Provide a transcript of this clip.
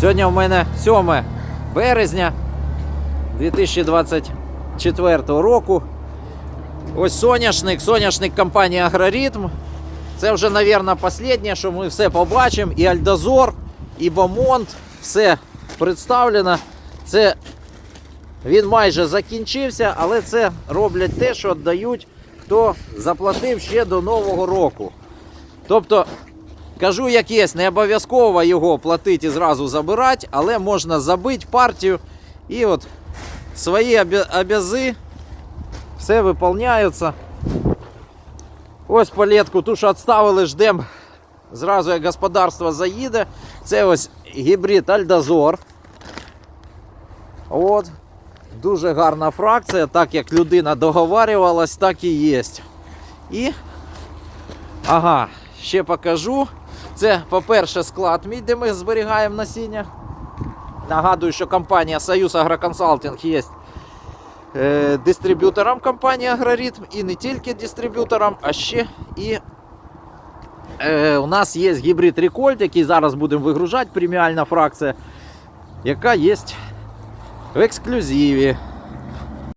Сьогодні в мене 7 березня 2024 року. Ось соняшник, соняшник компанії Агроритм. Це вже, мабуть, останнє, що ми все побачимо. І Альдозор, і Бомонт, все представлено. Це він майже закінчився, але це роблять те, що віддають, хто заплатив ще до Нового року. Тобто, кажу, як є, не обов'язково його платити і зразу забирати, але можна забити партію і от свої обязи все виконується. Ось палетку, ту, що відставили, ждемо. Зразу як господарство заїде. Це ось гібрид Альдозор. От. Дуже гарна фракція, так як людина договарювалась, так і є. І. Ага, ще покажу. Це, по-перше, склад мій, де ми зберігаємо насіння. Нагадую, що компанія Союз Агроконсалтинг є е, дистриб'ютором компанії Агроритм і не тільки дистриб'ютором, а ще і е, у нас є гібрид Рекольд, який зараз будемо вигружати, преміальна фракція, яка є в ексклюзиві.